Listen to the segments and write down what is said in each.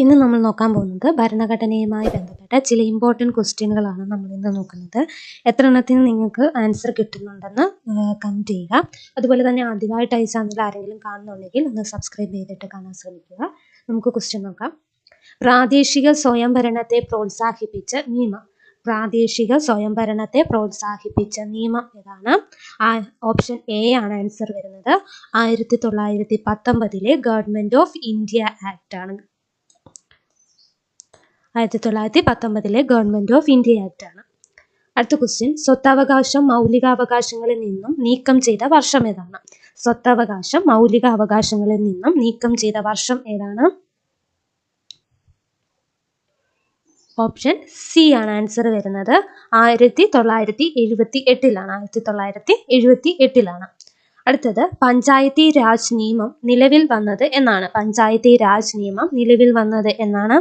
ഇന്ന് നമ്മൾ നോക്കാൻ പോകുന്നത് ഭരണഘടനയുമായി ബന്ധപ്പെട്ട ചില ഇമ്പോർട്ടന്റ് ക്വസ്റ്റ്യനുകളാണ് നമ്മൾ ഇന്ന് നോക്കുന്നത്. എത്ര എണ്ണത്തിന് നിങ്ങൾക്ക് ആൻസർ കിട്ടുന്നുണ്ടെന്ന് കമന്റ് ചെയ്യുക. അതുപോലെ തന്നെ ആദ്യമായിട്ട് ഈ ചാനൽ ആരെങ്കിലും കാണുന്നുണ്ടെങ്കിൽ ഒന്ന് സബ്സ്ക്രൈബ് ചെയ്തിട്ട് കാണാൻ ശ്രമിക്കുക. നമുക്ക് ക്വസ്റ്റ്യൻ നോക്കാം. പ്രാദേശിക സ്വയംഭരണത്തെ പ്രോത്സാഹിപ്പിച്ച നിയമം. പ്രാദേശിക സ്വയംഭരണത്തെ പ്രോത്സാഹിപ്പിച്ച നിയമം ഏതാണ്? ഓപ്ഷൻ എ ആണ് ആൻസർ വരുന്നത്. ആയിരത്തി തൊള്ളായിരത്തി പത്തൊമ്പതിലെ ഗവൺമെന്റ് ഓഫ് ഇന്ത്യ ആക്ട് ആണ്. ആയിരത്തി തൊള്ളായിരത്തി പത്തൊമ്പതിലെ ഗവൺമെന്റ് ഓഫ് ഇന്ത്യ ആക്ട് ആണ്. അടുത്ത ക്വസ്റ്റ്യൻ സ്വത്തവകാശം മൗലികാവകാശങ്ങളിൽ നിന്നും നീക്കം ചെയ്ത വർഷം ഏതാണ്? സ്വത്തവകാശം മൗലിക അവകാശങ്ങളിൽ നിന്നും നീക്കം ചെയ്ത വർഷം ഏതാണ്? ഓപ്ഷൻ സി ആണ് ആൻസർ വരുന്നത്. ആയിരത്തി തൊള്ളായിരത്തി എഴുപത്തി എട്ടിലാണ് ആയിരത്തി തൊള്ളായിരത്തി എഴുപത്തി എട്ടിലാണ് അടുത്തത് പഞ്ചായത്തി രാജ് നിയമം നിലവിൽ വന്നത് എന്നാണ്. പഞ്ചായത്തി രാജ് നിയമം നിലവിൽ വന്നത് എന്നാണ്.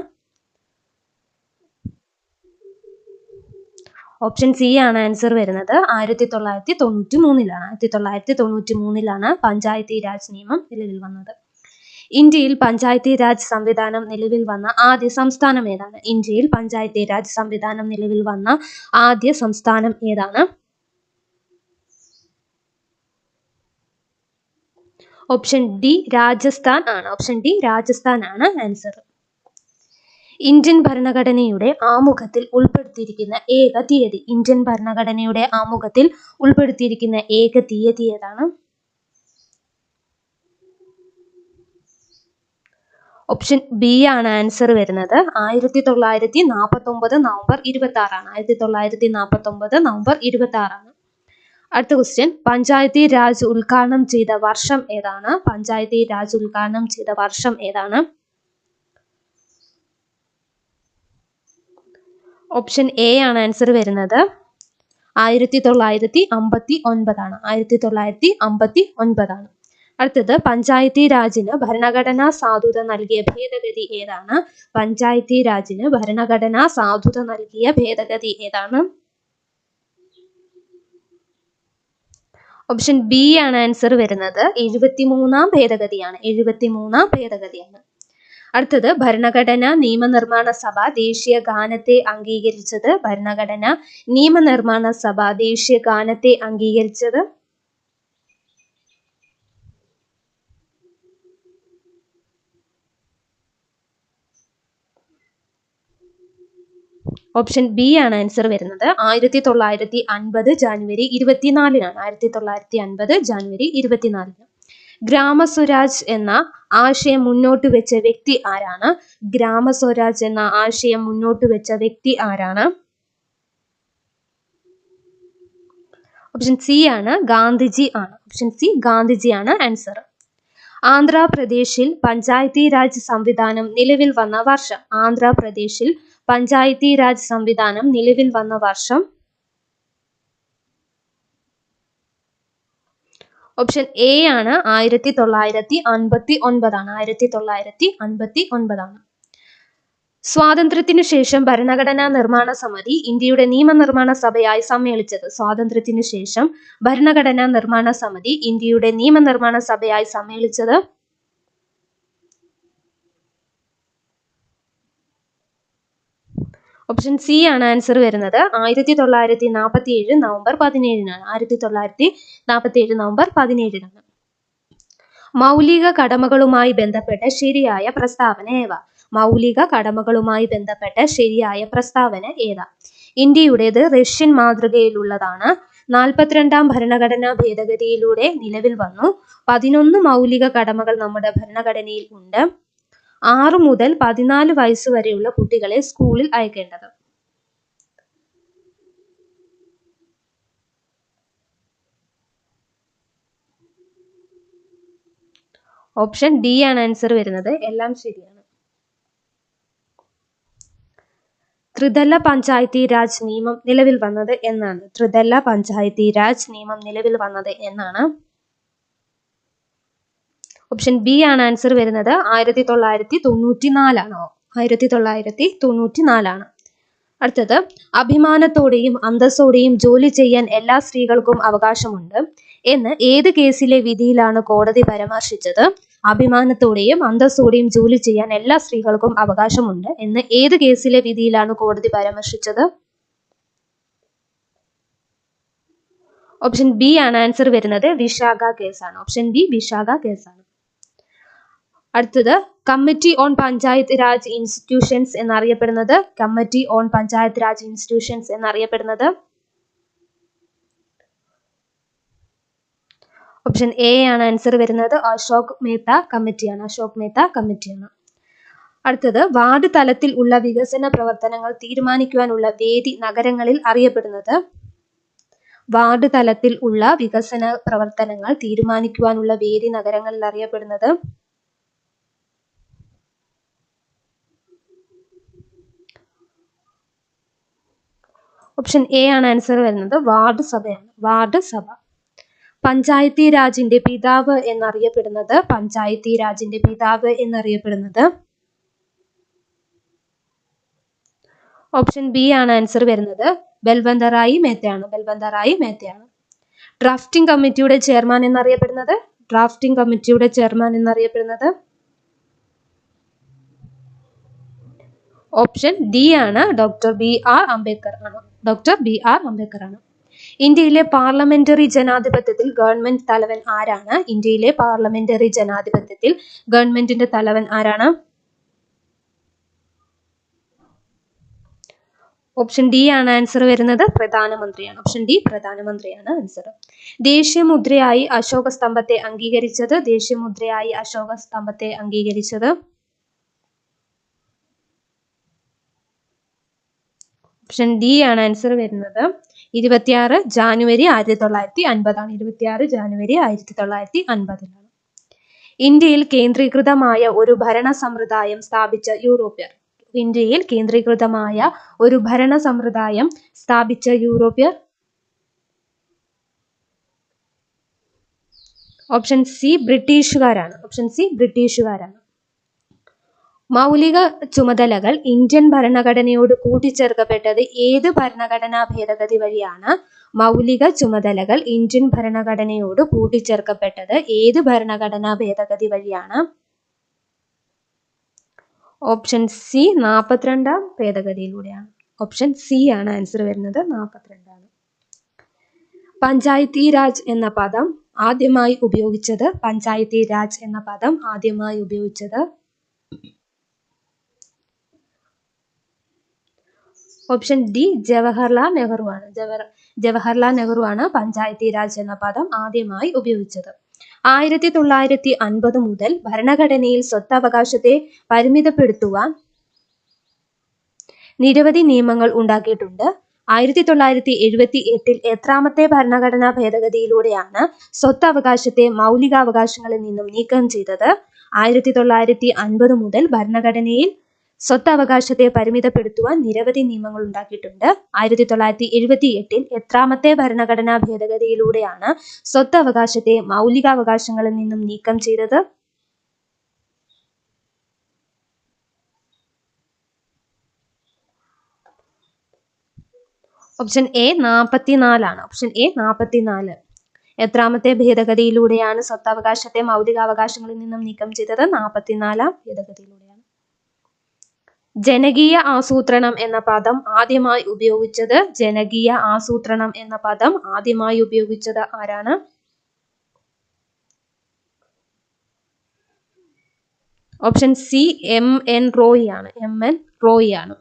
ഓപ്ഷൻ സി ആണ് ആൻസർ വരുന്നത്. ആയിരത്തി തൊള്ളായിരത്തി തൊണ്ണൂറ്റി മൂന്നിലാണ് ആയിരത്തി തൊള്ളായിരത്തി തൊണ്ണൂറ്റി മൂന്നിലാണ് പഞ്ചായത്തി രാജ് നിയമം നിലവിൽ വന്നത്. ഇന്ത്യയിൽ പഞ്ചായത്തി രാജ് സംവിധാനം നിലവിൽ വന്ന ആദ്യ സംസ്ഥാനം ഏതാണ്? ഇന്ത്യയിൽ പഞ്ചായത്തി രാജ് സംവിധാനം നിലവിൽ വന്ന ആദ്യ സംസ്ഥാനം ഏതാണ്? ഓപ്ഷൻ ഡി രാജസ്ഥാൻ ആണ്. ഓപ്ഷൻ ഡി രാജസ്ഥാൻ ആണ് ആൻസർ ഇന്ത്യൻ ഭരണഘടനയുടെ ആമുഖത്തിൽ ഉൾപ്പെടുത്തിയിരിക്കുന്ന ഏക തീയതി ഇന്ത്യൻ ഭരണഘടനയുടെ ആമുഖത്തിൽ ഉൾപ്പെടുത്തിയിരിക്കുന്ന ഏക തീയതി ഏതാണ്? ഓപ്ഷൻ ബി ആണ് ആൻസർ വരുന്നത്. ആയിരത്തി തൊള്ളായിരത്തി നാൽപ്പത്തി ഒമ്പത് നവംബർ ഇരുപത്തി ആറാണ് ആയിരത്തി തൊള്ളായിരത്തി നാൽപ്പത്തി ഒമ്പത് നവംബർ ഇരുപത്തി ആറാണ് അടുത്ത ക്വസ്റ്റ്യൻ പഞ്ചായത്തി രാജ് ഉദ്ഘാടനം ചെയ്ത വർഷം ഏതാണ്? പഞ്ചായത്തി രാജ് ഉദ്ഘാടനം ചെയ്ത വർഷം ഏതാണ്? ഓപ്ഷൻ എ ആണ് ആൻസർ വരുന്നത്. ആയിരത്തി തൊള്ളായിരത്തി അമ്പത്തി ഒൻപതാണ് ആയിരത്തി തൊള്ളായിരത്തി അമ്പത്തി ഒൻപതാണ് അടുത്തത് പഞ്ചായത്തി രാജിന് ഭരണഘടനാ സാധുത നൽകിയ ഭേദഗതി ഏതാണ്? പഞ്ചായത്തി രാജിന് ഭരണഘടനാ സാധുത നൽകിയ ഭേദഗതി ഏതാണ്? ഓപ്ഷൻ ബി ആണ് ആൻസർ വരുന്നത്. എഴുപത്തിമൂന്നാം ഭേദഗതിയാണ്. എഴുപത്തിമൂന്നാം ഭേദഗതിയാണ്. അടുത്തത് ഭരണഘടന നിയമനിർമ്മാണ സഭ ദേശീയ ഗാനത്തെ അംഗീകരിച്ചത്. ഭരണഘടന നിയമനിർമ്മാണ സഭ ദേശീയ ഗാനത്തെ അംഗീകരിച്ചത്. ഓപ്ഷൻ ബി ആണ് ആൻസർ വരുന്നത്. ആയിരത്തി തൊള്ളായിരത്തി അൻപത് ജാനുവരി ഇരുപത്തിനാലിനാണ്. ആയിരത്തി തൊള്ളായിരത്തി അൻപത് ജാനുവരി ഇരുപത്തിനാലിന്. ഗ്രാമസ്വരാജ് എന്ന ആശയം മുന്നോട്ട് വെച്ച വ്യക്തി ആരാണ്? ഗ്രാമസ്വരാജ് എന്ന ആശയം മുന്നോട്ട് വെച്ച വ്യക്തി ആരാണ്? ഓപ്ഷൻ സി ആണ് ഗാന്ധിജി ആണ്. ഓപ്ഷൻ സി ഗാന്ധിജിയാണ് ആൻസർ ആന്ധ്രാപ്രദേശിൽ പഞ്ചായത്തി രാജ് സംവിധാനം നിലവിൽ വന്ന വർഷം. ആന്ധ്രാപ്രദേശിൽ പഞ്ചായത്തി രാജ് സംവിധാനം നിലവിൽ വന്ന വർഷം ഓപ്ഷൻ എ ആണ് ആയിരത്തി തൊള്ളായിരത്തി അൻപത്തി ഒൻപതാണ്. ആയിരത്തി തൊള്ളായിരത്തി അൻപത്തി ഒൻപതാണ്. സ്വാതന്ത്ര്യത്തിനു ശേഷം ഭരണഘടനാ നിർമ്മാണ സമിതി ഇന്ത്യയുടെ നിയമനിർമ്മാണ സഭയായി സമ്മേളിച്ചത്. സ്വാതന്ത്ര്യത്തിനു ശേഷം ഭരണഘടനാ നിർമ്മാണ സമിതി ഇന്ത്യയുടെ നിയമനിർമ്മാണ സഭയായി സമ്മേളിച്ചത് ഓപ്ഷൻ സി ആണ് ആൻസർ വരുന്നത്. ആയിരത്തി തൊള്ളായിരത്തി നാൽപ്പത്തി ഏഴ് നവംബർ പതിനേഴിനാണ്. ആയിരത്തി തൊള്ളായിരത്തി നാൽപ്പത്തി ഏഴ് നവംബർ പതിനേഴിനാണ്. മൗലിക കടമകളുമായി ബന്ധപ്പെട്ട ശരിയായ പ്രസ്താവന ഏവ മൗലിക കടമകളുമായി ബന്ധപ്പെട്ട ശരിയായ പ്രസ്താവന ഏതാ? ഇന്ത്യയുടേത് റഷ്യൻ മാതൃകയിലുള്ളതാണ്. നാൽപ്പത്തിരണ്ടാം ഭരണഘടനാ ഭേദഗതിയിലൂടെ നിലവിൽ വന്നു. പതിനൊന്ന് മൗലിക കടമകൾ നമ്മുടെ ഭരണഘടനയിൽ ഉണ്ട്. ആറു മുതൽ പതിനാല് വയസ്സ് വരെയുള്ള കുട്ടികളെ സ്കൂളിൽ അയക്കേണ്ടത്. ഓപ്ഷൻ ഡി ആണ് ആൻസർ വരുന്നത്. എല്ലാം ശരിയാണ്. ത്രിതല പഞ്ചായത്തി രാജ് നിയമം നിലവിൽ വന്നത് എന്നാണ്. ത്രിതല പഞ്ചായത്തി രാജ് നിയമം നിലവിൽ വന്നത് എന്നാണ്. ഓപ്ഷൻ ബി ആണ് ആൻസർ വരുന്നത്. ആയിരത്തി തൊള്ളായിരത്തി തൊണ്ണൂറ്റി നാലാണോ ആയിരത്തി തൊള്ളായിരത്തി തൊണ്ണൂറ്റി നാലാണ് അടുത്തത് അഭിമാനത്തോടെയും അന്തസ്സോടെയും ജോലി ചെയ്യാൻ എല്ലാ സ്ത്രീകൾക്കും അവകാശമുണ്ട്. എന്ന് ഏത് കേസിലെ വിധിയിലാണ് കോടതി പരാമർശിച്ചത്? അഭിമാനത്തോടെയും അന്തസ്സോടെയും ജോലി ചെയ്യാൻ എല്ലാ സ്ത്രീകൾക്കും അവകാശമുണ്ട്. എന്ന് ഏത് കേസിലെ വിധിയിലാണ് കോടതി പരാമർശിച്ചത്? ഓപ്ഷൻ ബി ആണ് ആൻസർ വരുന്നത്. വിശാഖ കേസാണ്. ഓപ്ഷൻ ബി വിശാഖ കേസാണ്. അടുത്തത് committee on panchayat raj institutions എന്നറിയപ്പെടുന്നത്. Committee on panchayat raj institutions എന്നറിയപ്പെടുന്നത്. ഓപ്ഷൻ എ ആണ് ആൻസർ വരുന്നത്. അശോക് മേത്ത കമ്മിറ്റിയാണ്. അശോക് മേത്ത കമ്മിറ്റിയാണ്. അടുത്തത് വാർഡ് തലത്തിൽ ഉള്ള വികസന പ്രവർത്തനങ്ങൾ തീരുമാനിക്കുവാനുള്ള വേദി നഗരങ്ങളിൽ അറിയപ്പെടുന്നത്. വാർഡ് തലത്തിൽ ഉള്ള വികസന പ്രവർത്തനങ്ങൾ തീരുമാനിക്കുവാനുള്ള വേദി നഗരങ്ങളിൽ അറിയപ്പെടുന്നത്. ഓപ്ഷൻ എ ആണ് ആൻസർ വരുന്നത്. വാർഡ് സഭയാണ്. വാർഡ് സഭ. പഞ്ചായത്തി രാജിന്റെ പിതാവ് എന്നറിയപ്പെടുന്നത്. പഞ്ചായത്തി രാജിന്റെ പിതാവ് എന്നറിയപ്പെടുന്നത്. ഓപ്ഷൻ ബി ആണ് ആൻസർ വരുന്നത്. ബൽവന്തറായി മേത്തയാണ്. ബൽവന്തറായി മേത്തയാണ്. ഡ്രാഫ്റ്റിംഗ് കമ്മിറ്റിയുടെ ചെയർമാൻ എന്നറിയപ്പെടുന്നത്. ഡ്രാഫ്റ്റിംഗ് കമ്മിറ്റിയുടെ ചെയർമാൻ എന്നറിയപ്പെടുന്നത്. ഓപ്ഷൻ ഡി ആണ്. ഡോക്ടർ ബി ആർ അംബേദ്കർ ആണ്. ഡോക്ടർ ബി ആർ അംബേദ്കർ ആണ് ഇന്ത്യയിലെ പാർലമെന്ററി ജനാധിപത്യത്തിൽ ഗവൺമെന്റ് തലവൻ ആരാണ്? ഇന്ത്യയിലെ പാർലമെന്ററി ജനാധിപത്യത്തിൽ ഗവൺമെന്റിന്റെ തലവൻ ആരാണ്? ഓപ്ഷൻ ഡി ആണ് ആൻസർ വരുന്നത്. പ്രധാനമന്ത്രിയാണ്. ഓപ്ഷൻ ഡി പ്രധാനമന്ത്രിയാണ് ആൻസർ. ദേശീയ മുദ്രയായി അശോക സ്തംഭത്തെ അംഗീകരിച്ചത്. ദേശീയ മുദ്രയായി അശോക സ്തംഭത്തെ അംഗീകരിച്ചത്. ഓപ്ഷൻ ഡി ആണ് ആൻസർ വരുന്നത്. ഇരുപത്തിയാറ് ജാനുവരി ആയിരത്തി തൊള്ളായിരത്തി അൻപതാണ് ഇരുപത്തിയാറ് ജാനുവരി ആയിരത്തി തൊള്ളായിരത്തി അൻപതിലാണ് ഇന്ത്യയിൽ കേന്ദ്രീകൃതമായ ഒരു ഭരണ സമ്പ്രദായം സ്ഥാപിച്ച യൂറോപ്യർ. ഇന്ത്യയിൽ കേന്ദ്രീകൃതമായ ഒരു ഭരണ സമ്പ്രദായം സ്ഥാപിച്ച യൂറോപ്യർ. ഓപ്ഷൻ സി ബ്രിട്ടീഷുകാരാണ്. ഓപ്ഷൻ സി ബ്രിട്ടീഷുകാരാണ്. മൗലിക ചുമതലകൾ ഇന്ത്യൻ ഭരണഘടനയോട് കൂട്ടിച്ചേർക്കപ്പെട്ടത് ഏത് ഭരണഘടനാ ഭേദഗതി വഴിയാണ്? മൗലിക ചുമതലകൾ ഇന്ത്യൻ ഭരണഘടനയോട് കൂട്ടിച്ചേർക്കപ്പെട്ടത് ഏത് ഭരണഘടനാ ഭേദഗതി വഴിയാണ്? ഓപ്ഷൻ സി നാൽപ്പത്തിരണ്ടാം ഭേദഗതിയിലൂടെയാണ്. ഓപ്ഷൻ സി ആണ് ആൻസർ വരുന്നത് നാൽപ്പത്തിരണ്ടാണ് പഞ്ചായത്തി രാജ് എന്ന പദം ആദ്യമായി ഉപയോഗിച്ചത് പഞ്ചായത്തി രാജ് എന്ന പദം ആദ്യമായി ഉപയോഗിച്ചത് ഓപ്ഷൻ ഡി ജവഹർലാൽ നെഹ്റു ആണ്. ജവഹർ ജവഹർലാൽ നെഹ്റു ആണ് പഞ്ചായത്തി രാജ് എന്ന പദം ആദ്യമായി ഉപയോഗിച്ചത്. ആയിരത്തി തൊള്ളായിരത്തി അൻപത് മുതൽ ഭരണഘടനയിൽ സ്വത്തവകാശത്തെ പരിമിതപ്പെടുത്തുവാൻ നിരവധി നിയമങ്ങൾ ഉണ്ടാക്കിയിട്ടുണ്ട്. ആയിരത്തി തൊള്ളായിരത്തി എഴുപത്തി എട്ടിൽ എത്രാമത്തെ ഭരണഘടനാ ഭേദഗതിയിലൂടെയാണ് സ്വത്തവകാശത്തെ മൗലികാവകാശങ്ങളിൽ നിന്നും നീക്കം ചെയ്തത്. ആയിരത്തി തൊള്ളായിരത്തി അൻപത് മുതൽ ഭരണഘടനയിൽ സ്വത്തവകാശത്തെ പരിമിതപ്പെടുത്തുവാൻ നിരവധി നിയമങ്ങൾ ഉണ്ടാക്കിയിട്ടുണ്ട്. ആയിരത്തി തൊള്ളായിരത്തി എഴുപത്തി എട്ടിൽ എത്രാമത്തെ ഭരണഘടനാ ഭേദഗതിയിലൂടെയാണ് സ്വത്തവകാശത്തെ മൗലികാവകാശങ്ങളിൽ നിന്നും നീക്കം ചെയ്തത്? ഓപ്ഷൻ എ നാൽപ്പത്തിനാലാണ് ഓപ്ഷൻ എ നാൽപ്പത്തിനാല് എത്രാമത്തെ ഭേദഗതിയിലൂടെയാണ് സ്വത്തവകാശത്തെ മൗലികാവകാശങ്ങളിൽ നിന്നും നീക്കം ചെയ്തത്? നാൽപ്പത്തിനാലാം ഭേദഗതിയിലൂടെയാണ് ജനകീയ ആസൂത്രണം എന്ന പദം ആദ്യമായി ഉപയോഗിച്ചത് ജനകീയ ആസൂത്രണം എന്ന പദം ആദ്യമായി ഉപയോഗിച്ചത് ആരാണ്? Option C M N Roy ആണ്. എം എൻ റോയി ആണ്.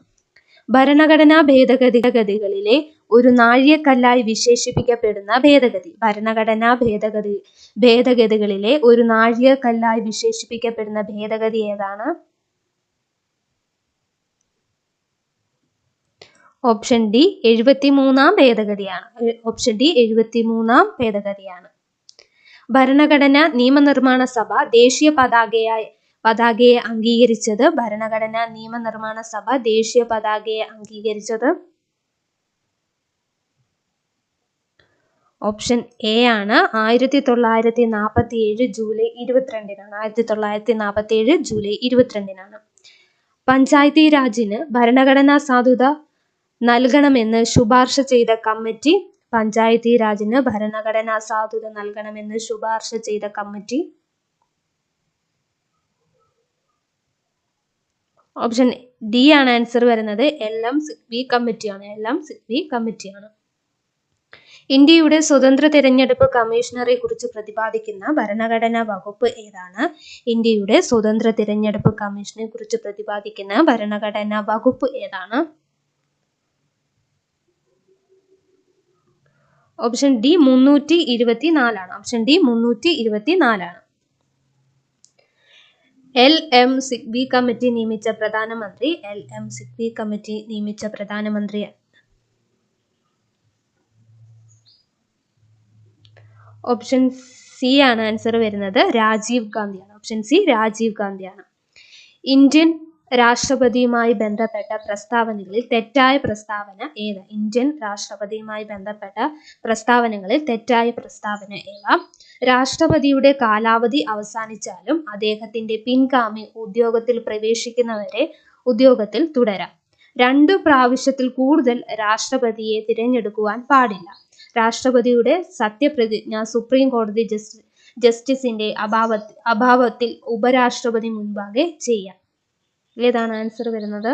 ഭരണഘടനാ ഭേദഗതികളിലെ ഒരു നാഴികക്കല്ലായി വിശേഷിപ്പിക്കപ്പെടുന്ന ഭേദഗതി. ഭരണഘടനാ ഭേദഗതി ഭേദഗതികളിലെ ഒരു നാഴികക്കല്ലായി വിശേഷിപ്പിക്കപ്പെടുന്ന ഭേദഗതി ഏതാണ്? ഓപ്ഷൻ ഡി എഴുപത്തിമൂന്നാം ഭേദഗതിയാണ്. ഓപ്ഷൻ ഡി എഴുപത്തിമൂന്നാം ഭേദഗതിയാണ്. ഭരണഘടന നിയമനിർമ്മാണ സഭ ദേശീയ പതാകയായി പതാകയെ അംഗീകരിച്ചത് ഭരണഘടന നിയമനിർമ്മാണ സഭ ദേശീയ പതാകയെ അംഗീകരിച്ചത്. ഓപ്ഷൻ എ ആണ് ആയിരത്തി തൊള്ളായിരത്തി നാൽപ്പത്തി ഏഴ് ജൂലൈ ഇരുപത്തിരണ്ടിനാണ്. ആയിരത്തി തൊള്ളായിരത്തി നാൽപ്പത്തി ഏഴ് ജൂലൈ ഇരുപത്തിരണ്ടിനാണ്. പഞ്ചായത്തി രാജിന് ഭരണഘടനാ സാധുത നൽകണമെന്ന് ശുപാർശ ചെയ്ത കമ്മിറ്റി പഞ്ചായത്തി രാജിന് ഭരണഘടനാ സാധുത നൽകണമെന്ന് ശുപാർശ ചെയ്ത കമ്മിറ്റി. ഓപ്ഷൻ ഡി ആണ് ആൻസർ വരുന്നത്. എൽ എം സിഗ്വി കമ്മിറ്റിയാണ്. എൽ എം സിഗ്വി കമ്മിറ്റിയാണ്. ഇന്ത്യയുടെ സ്വതന്ത്ര തിരഞ്ഞെടുപ്പ് കമ്മീഷണറെ കുറിച്ച് പ്രതിപാദിക്കുന്ന ഭരണഘടനാ വകുപ്പ് ഏതാണ്? ഇന്ത്യയുടെ സ്വതന്ത്ര തിരഞ്ഞെടുപ്പ് കമ്മീഷനെ കുറിച്ച് പ്രതിപാദിക്കുന്ന ഭരണഘടനാ വകുപ്പ് ഏതാണ്? ഓപ്ഷൻ ഡി മുന്നൂറ്റി ഇരുപത്തി നാലാണ് ഓപ്ഷൻ ഡി മുന്നൂറ്റി ഇരുപത്തി നാലാണ് എൽ എം സിഗ്ബി കമ്മിറ്റി നിയമിച്ച പ്രധാനമന്ത്രി എൽ എം സിഗ്ബി കമ്മിറ്റി നിയമിച്ച പ്രധാനമന്ത്രി ഓപ്ഷൻ സി ആണ് ആൻസർ വരുന്നത്. രാജീവ് ഗാന്ധിയാണ്. ഓപ്ഷൻ സി രാജീവ് ഗാന്ധിയാണ്. ഇന്ത്യൻ രാഷ്ട്രപതിയുമായി ബന്ധപ്പെട്ട പ്രസ്താവനകളിൽ തെറ്റായ പ്രസ്താവന ഏത്? ഇന്ത്യൻ രാഷ്ട്രപതിയുമായി ബന്ധപ്പെട്ട പ്രസ്താവനകളിൽ തെറ്റായ പ്രസ്താവന ഏവ രാഷ്ട്രപതിയുടെ കാലാവധി അവസാനിച്ചാലും അദ്ദേഹത്തിന്റെ പിൻഗാമി ഉദ്യോഗത്തിൽ പ്രവേശിക്കുന്നവരെ ഉദ്യോഗത്തിൽ തുടരാം. രണ്ടു പ്രാവശ്യത്തിൽ കൂടുതൽ രാഷ്ട്രപതിയെ തിരഞ്ഞെടുക്കുവാൻ പാടില്ല. രാഷ്ട്രപതിയുടെ സത്യപ്രതിജ്ഞ സുപ്രീം കോടതി ജസ്റ്റിസിന്റെ അഭാവ അഭാവത്തിൽ ഉപരാഷ്ട്രപതി മുൻപാകെ ചെയ്യാം. ഏതാണ് ആൻസർ വരുന്നത്?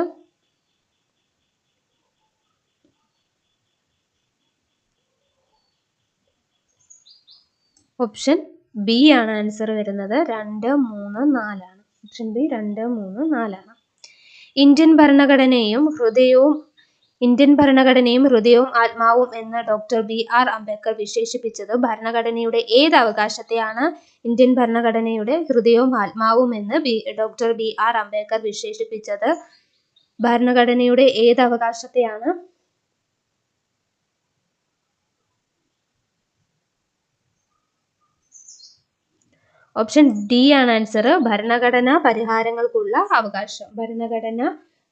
ഓപ്ഷൻ ബി ആണ് ആൻസർ വരുന്നത്. രണ്ട് മൂന്ന് നാലാണ്. ഓപ്ഷൻ ബി രണ്ട് മൂന്ന് നാലാണ്. ഇന്ത്യൻ ഭരണഘടനയും ഹൃദയവും ഇന്ത്യൻ ഭരണഘടനയും ഹൃദയവും ആത്മാവും എന്ന് ഡോക്ടർ ബി ആർ അംബേദ്കർ വിശേഷിപ്പിച്ചത് ഭരണഘടനയുടെ ഏത് അവകാശത്തെയാണ് ഇന്ത്യൻ ഭരണഘടനയുടെ ഹൃദയവും ആത്മാവും എന്ന് B doctor B R Ambedkar വിശേഷിപ്പിച്ചത്? ഭരണഘടനയുടെ ഏത് അവകാശത്തെയാണ്? ഓപ്ഷൻ ഡി ആണ് ആൻസർ. ഭരണഘടന പരിഹാരങ്ങൾക്കുള്ള അവകാശം. ഭരണഘടന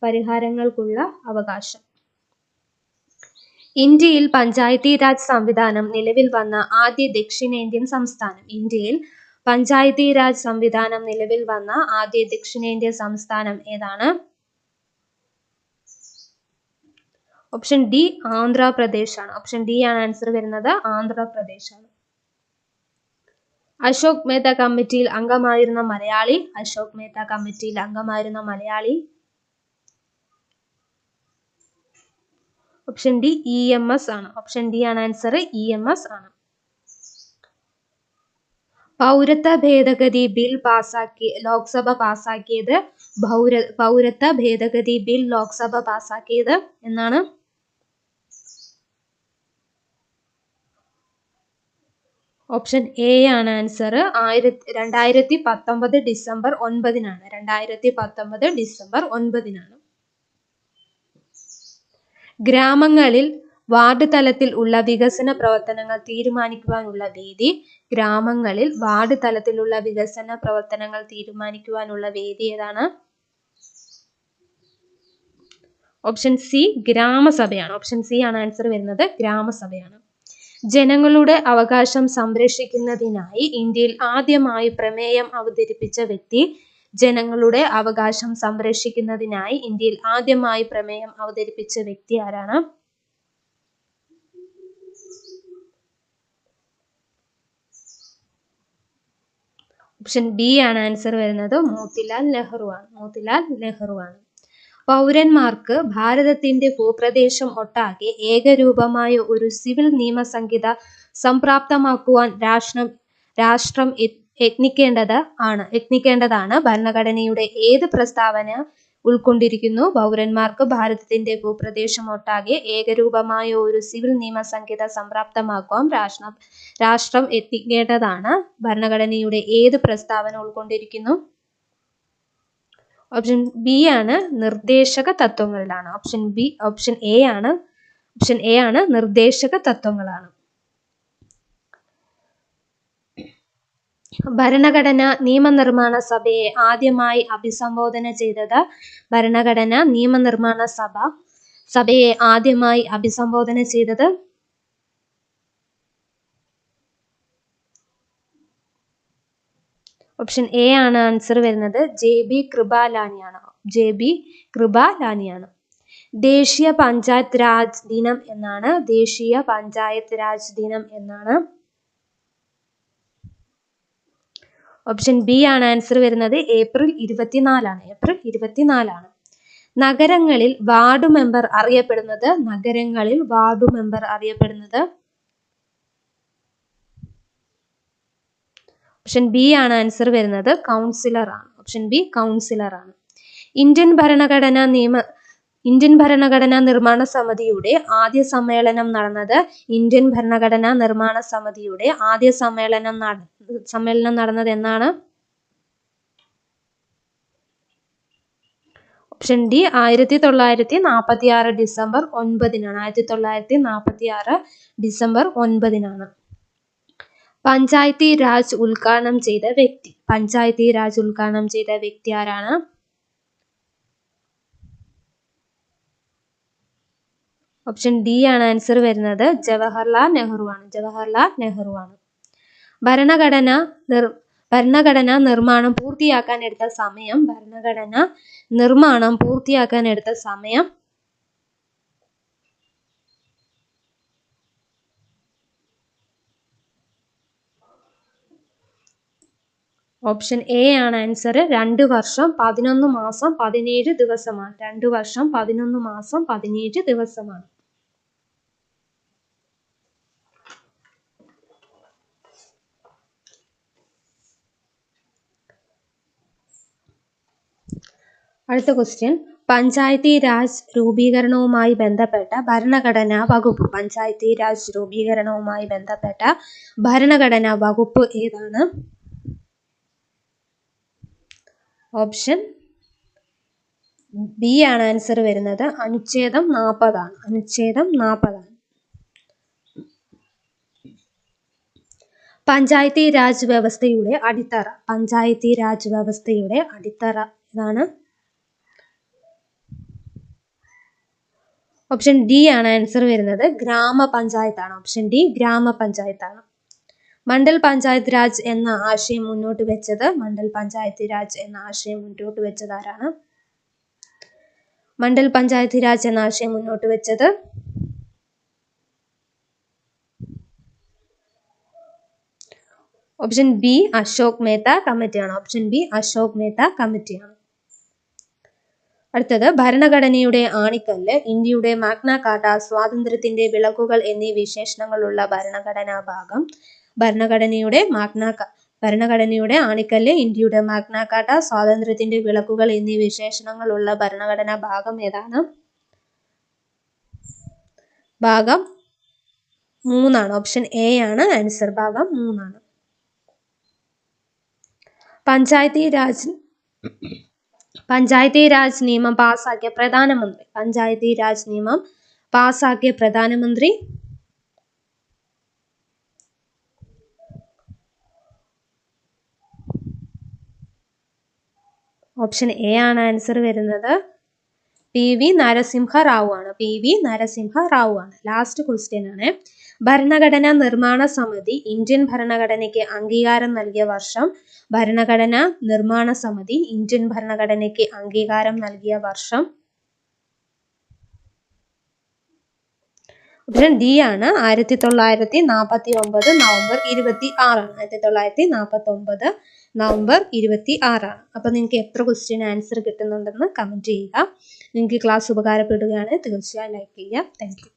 പരിഹാരങ്ങൾക്കുള്ള അവകാശം. ഇന്ത്യയിൽ പഞ്ചായത്തി രാജ് സംവിധാനം നിലവിൽ വന്ന ആദ്യ ദക്ഷിണേന്ത്യൻ സംസ്ഥാനം. ഇന്ത്യയിൽ പഞ്ചായത്തി രാജ് സംവിധാനം നിലവിൽ വന്ന ആദ്യ ദക്ഷിണേന്ത്യൻ സംസ്ഥാനം ഏതാണ്? ഓപ്ഷൻ ഡി ആന്ധ്രാപ്രദേശ് ആണ് ഓപ്ഷൻ ഡി ആണ് ആൻസർ വരുന്നത് ആന്ധ്രാപ്രദേശ് ആണ് അശോക് മേത്ത കമ്മിറ്റിയിൽ അംഗമായിരുന്ന മലയാളി. അശോക് മേത്ത കമ്മിറ്റിയിൽ അംഗമായിരുന്ന Malayali. Option D E M S ആണ്. ഓപ്ഷൻ ഡി ആണ് ആൻസർ ഇ എം എസ് ആണ്. പൗരത്വ ഭേദഗതി ബിൽ പാസാക്കി ലോക്സഭ പാസാക്കിയത് പൗര പൗരത്വ ഭേദഗതി ബിൽ ലോക്സഭ പാസാക്കിയത് എന്നാണ്? ഓപ്ഷൻ എ ആണ് ആൻസർ ആയിരത്തി രണ്ടായിരത്തി പത്തൊമ്പത് ഡിസംബർ ഒൻപതിനാണ്. രണ്ടായിരത്തി പത്തൊമ്പത് ഡിസംബർ ഒൻപതിനാണ്. ഗ്രാമങ്ങളിൽ വാർഡ് തലത്തിൽ ഉള്ള വികസന പ്രവർത്തനങ്ങൾ തീരുമാനിക്കുവാനുള്ള വേദി ഗ്രാമങ്ങളിൽ വാർഡ് തലത്തിലുള്ള വികസന പ്രവർത്തനങ്ങൾ തീരുമാനിക്കുവാനുള്ള വേദി ഏതാണ്? ഓപ്ഷൻ സി ഗ്രാമസഭയാണ്. ഓപ്ഷൻ സി ആണ് ആൻസർ വരുന്നത് ഗ്രാമസഭയാണ്. ജനങ്ങളുടെ അവകാശം സംരക്ഷിക്കുന്നതിനായി ഇന്ത്യയിൽ ആദ്യമായി പ്രമേയം അവതരിപ്പിച്ച വ്യക്തി ജനങ്ങളുടെ അവകാശം സംരക്ഷിക്കുന്നതിനായി ഇന്ത്യയിൽ ആദ്യമായി പ്രമേയം അവതരിപ്പിച്ച വ്യക്തി ആരാണ്? ഓപ്ഷൻ ബി ആണ് ആൻസർ വരുന്നത്. മോത്തിലാൽ നെഹ്റു ആണ് മോത്തിലാൽ നെഹ്റു ആണ് പൗരന്മാർക്ക് ഭാരതത്തിന്റെ ഭൂപ്രദേശം ഒട്ടാകെ ഏകരൂപമായ ഒരു സിവിൽ നിയമസംഹിത സംപ്രാപ്തമാക്കുവാൻ രാഷ്ട്രം രാഷ്ട്രം യത്നിക്കേണ്ടത് ആണ്. യത്നിക്കേണ്ടതാണ് ഭരണഘടനയുടെ ഏത് പ്രസ്താവന ഉൾക്കൊണ്ടിരിക്കുന്നു? പൗരന്മാർക്ക് ഭാരതത്തിന്റെ ഭൂപ്രദേശം ഒട്ടാകെ ഏകരൂപമായ ഒരു സിവിൽ നിയമ സംഹിത സംപ്രാപ്തമാക്കുവാൻ രാഷ്ട്രം രാഷ്ട്രം എത്തിക്കേണ്ടതാണ് ഭരണഘടനയുടെ ഏത് പ്രസ്താവന ഉൾക്കൊണ്ടിരിക്കുന്നു? ഓപ്ഷൻ ബി ആണ് നിർദ്ദേശക തത്വങ്ങളിലാണ്. ഓപ്ഷൻ ബി ഓപ്ഷൻ എ ആണ് ഓപ്ഷൻ എ ആണ് നിർദ്ദേശക തത്വങ്ങളാണ്. ഭരണഘടന നിയമനിർമ്മാണ സഭയെ ആദ്യമായി അഭിസംബോധന ചെയ്തത് ഭരണഘടന നിയമനിർമ്മാണ സഭ. സഭയെ ആദ്യമായി അഭിസംബോധന ചെയ്തത് ഓപ്ഷൻ എ ആണ് ആൻസർ വരുന്നത്. ജെ ബി കൃപാലാനിയാണ്. ജെ ബി കൃപാലാനിയാണ്. ദേശീയ പഞ്ചായത്ത് രാജ് ദിനം എന്നാണ്. ദേശീയ പഞ്ചായത്ത് രാജ് ദിനം എന്നാണ്. ഓപ്ഷൻ ബി ആണ് ആൻസർ വരുന്നത്. ഏപ്രിൽ ഇരുപത്തിനാലാണ്. ഏപ്രിൽ ഇരുപത്തിനാലാണ്. നഗരങ്ങളിൽ വാർഡ് മെമ്പർ അറിയപ്പെടുന്നത്. നഗരങ്ങളിൽ വാർഡ് മെമ്പർ അറിയപ്പെടുന്നത്. ഓപ്ഷൻ ബി ആണ് ആൻസർ വരുന്നത്. കൗൺസിലർ ആണ്. ഓപ്ഷൻ ബി കൗൺസിലർ ആണ്. ഇന്ത്യൻ ഭരണഘടനാ നിയമ ഇന്ത്യൻ ഭരണഘടനാ നിർമ്മാണ സമിതിയുടെ ആദ്യ സമ്മേളനം നടന്നത് ഇന്ത്യൻ ഭരണഘടനാ നിർമ്മാണ സമിതിയുടെ ആദ്യ സമ്മേളനം നട സമ്മേളനം നടന്നത് എന്നാണ്? ഓപ്ഷൻ ഡി ആയിരത്തി തൊള്ളായിരത്തി നാൽപ്പത്തി ആറ് ഡിസംബർ ഒൻപതിനാണ്. ആയിരത്തി തൊള്ളായിരത്തി നാൽപ്പത്തി ആറ് ഡിസംബർ ഒൻപതിനാണ്. പഞ്ചായത്തി രാജ് ഉദ്ഘാടനം ചെയ്ത വ്യക്തി പഞ്ചായത്തി രാജ് ഉദ്ഘാടനം ചെയ്ത വ്യക്തി ആരാണ്? ഓപ്ഷൻ ഡി ആണ് ആൻസർ വരുന്നത്. ജവഹർലാൽ നെഹ്റു ആണ് ജവഹർലാൽ നെഹ്റു ആണ് ഭരണഘടന ഭരണഘടന നിർമ്മാണം പൂർത്തിയാക്കാൻ എടുത്ത സമയം ഭരണഘടന നിർമ്മാണം പൂർത്തിയാക്കാൻ എടുത്ത സമയം. ഓപ്ഷൻ എ ആണ് ആൻസർ രണ്ട് വർഷം പതിനൊന്ന് മാസം പതിനേഴ് ദിവസമാണ്. രണ്ട് വർഷം പതിനൊന്ന് മാസം പതിനേഴ് ദിവസമാണ്. അടുത്ത ക്വസ്റ്റ്യൻ പഞ്ചായത്തി രാജ് രൂപീകരണവുമായി ബന്ധപ്പെട്ട ഭരണഘടനാ വകുപ്പ്. പഞ്ചായത്തി രാജ് രൂപീകരണവുമായി ബന്ധപ്പെട്ട ഭരണഘടനാ വകുപ്പ് ഏതാണ്? ഓപ്ഷൻ ബി ആണ് ആൻസർ വരുന്നത്. അനുച്ഛേദം നാൽപ്പതാണ് അനുച്ഛേദം നാൽപ്പതാണ് പഞ്ചായത്തി രാജ് വ്യവസ്ഥയുടെ അടിത്തറ. പഞ്ചായത്തി രാജ് വ്യവസ്ഥയുടെ അടിത്തറ ഇതാണ്. ഓപ്ഷൻ ഡി ആണ് ആൻസർ വരുന്നത്. ഗ്രാമപഞ്ചായത്താണ് ഓപ്ഷൻ ഡി ഗ്രാമപഞ്ചായത്താണ്. മണ്ഡൽ പഞ്ചായത്ത് രാജ് എന്ന ആശയം മുന്നോട്ട് വെച്ചത് മണ്ഡൽ പഞ്ചായത്ത് രാജ് എന്ന ആശയം മുന്നോട്ട് വെച്ചത് ആരാണ്? മണ്ഡൽ പഞ്ചായത്ത് രാജ് എന്ന ആശയം മുന്നോട്ട് വെച്ചത് ഓപ്ഷൻ ബി അശോക് മേത്ത കമ്മിറ്റിയാണ് ഓപ്ഷൻ ബി അശോക് മേത്ത കമ്മിറ്റിയാണ് അടുത്തത് ഭരണഘടനയുടെ ആണിക്കല്ല് ഇന്ത്യയുടെ മാഗ്ന കാർട്ട സ്വാതന്ത്ര്യത്തിന്റെ വിളക്കുകൾ എന്നീ വിശേഷണങ്ങളുള്ള ഭരണഘടനാ ഭാഗം. ഭരണഘടനയുടെ മാഗ്ന ഭരണഘടനയുടെ ആണിക്കല്ല് ഇന്ത്യയുടെ മാഗ്ന കാർട്ട സ്വാതന്ത്ര്യത്തിന്റെ വിളക്കുകൾ എന്നീ വിശേഷണങ്ങളുള്ള ഭരണഘടനാ ഭാഗം ഏതാണ്? ഭാഗം മൂന്നാണ്. ഓപ്ഷൻ എ ആണ് ആൻസർ ഭാഗം മൂന്നാണ്. പഞ്ചായത്തി രാജ് പഞ്ചായത്തി രാജ് നിയമം പാസാക്കിയ പ്രധാനമന്ത്രി. പഞ്ചായത്തി രാജ് നിയമം പാസാക്കിയ പ്രധാനമന്ത്രി ഓപ്ഷൻ എ ആണ് ആൻസർ വരുന്നത്. പി വി നരസിംഹ റാവു ആണ്. പി വി നരസിംഹ റാവു ആണ്. ലാസ്റ്റ് ക്വസ്റ്റ്യൻ ആണ്. ഭരണഘടനാ നിർമ്മാണ സമിതി ഇന്ത്യൻ ഭരണഘടനയ്ക്ക് അംഗീകാരം നൽകിയ വർഷം ഭരണഘടനാ നിർമ്മാണ സമിതി ഇന്ത്യൻ ഭരണഘടനയ്ക്ക് അംഗീകാരം നൽകിയ വർഷം. ഓപ്ഷൻ ഡി ആണ്. ആയിരത്തി തൊള്ളായിരത്തി നാൽപ്പത്തി ഒമ്പത് നവംബർ ഇരുപത്തി ആറാണ് ആയിരത്തി തൊള്ളായിരത്തി നാൽപ്പത്തി ഒമ്പത് നവംബർ ഇരുപത്തി ആറാണ് അപ്പോൾ നിങ്ങൾക്ക് എത്ര ക്വസ്റ്റ്യൻ ആൻസർ കിട്ടുന്നുണ്ടെന്ന് കമന്റ് ചെയ്യുക. നിങ്ങൾക്ക് ക്ലാസ് ഉപകാരപ്പെടുകയാണ്. തീർച്ചയായും ലൈക്ക് ചെയ്യുക താങ്ക്